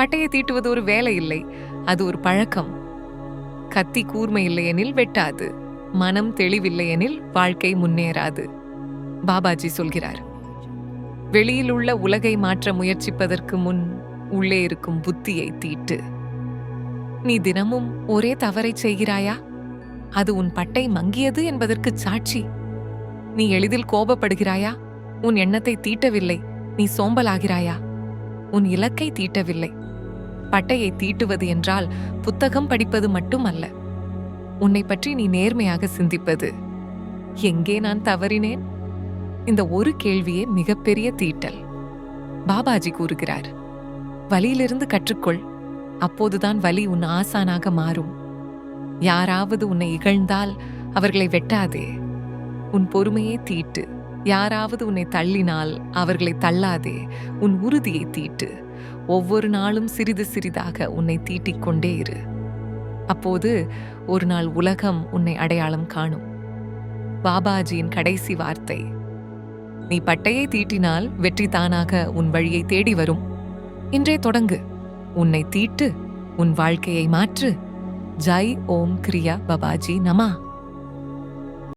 பட்டையை தீட்டுவது ஒரு வேலை இல்லை. அது ஒரு பழக்கம். கத்தி கூர்மை இல்லையெனில் வெட்டாது. மனம் தெளிவில்லையெனில் வாழ்க்கை முன்னேறாது. பாபாஜி சொல்கிறார் வெளியில் உள்ள உலகை மாற்ற முயற்சிப்பதற்கு முன் உள்ளே இருக்கும் புத்தியை தீட்டு. நீ தினமும் ஒரே தவறைச் செய்கிறாயா? அது உன் பட்டை மங்கியது என்பதற்கு சாட்சி. நீ எளிதில் கோபப்படுகிறாயா? உன் எண்ணத்தை தீட்டவில்லை. நீ சோம்பலாகிறாயா? உன் இலக்கை தீட்டவில்லை. பட்டையை தீட்டுவது என்றால் புத்தகம் படிப்பது மட்டுமல்ல. உன்னை பற்றி நீ நேர்மையாக சிந்திப்பது. எங்கே நான் தவறினேன்? இந்த ஒரு கேள்வியே மிகப்பெரிய தீட்டல். பாபாஜி கூறுகிறார் வலியிலிருந்து கற்றுக்கொள். அப்போதுதான் வலி உன் ஆசானாக மாறும். யாராவது உன்னை இகழ்ந்தால் அவர்களை வெட்டாதே. உன் பொறுமையை தீட்டு. யாராவது உன்னை தள்ளினால் அவர்களை தள்ளாதே. உன் உறுதியை தீட்டு. ஒவ்வொரு நாளும் சிறிது சிறிதாக உன்னை தீட்டிக் கொண்டே இரு. அப்போது ஒரு நாள் உலகம் உன்னை அடையாளம் காணும். பாபாஜியின் கடைசி வார்த்தை நீ பட்டையை தீட்டினால் வெற்றி தானாக உன் வழியை தேடி வரும். இன்றே தொடங்கு. உன்னை தீட்டு உன் வாழ்க்கையை மாற்று. ஜாய் ஓம் கிரியா பபாஜி நமா.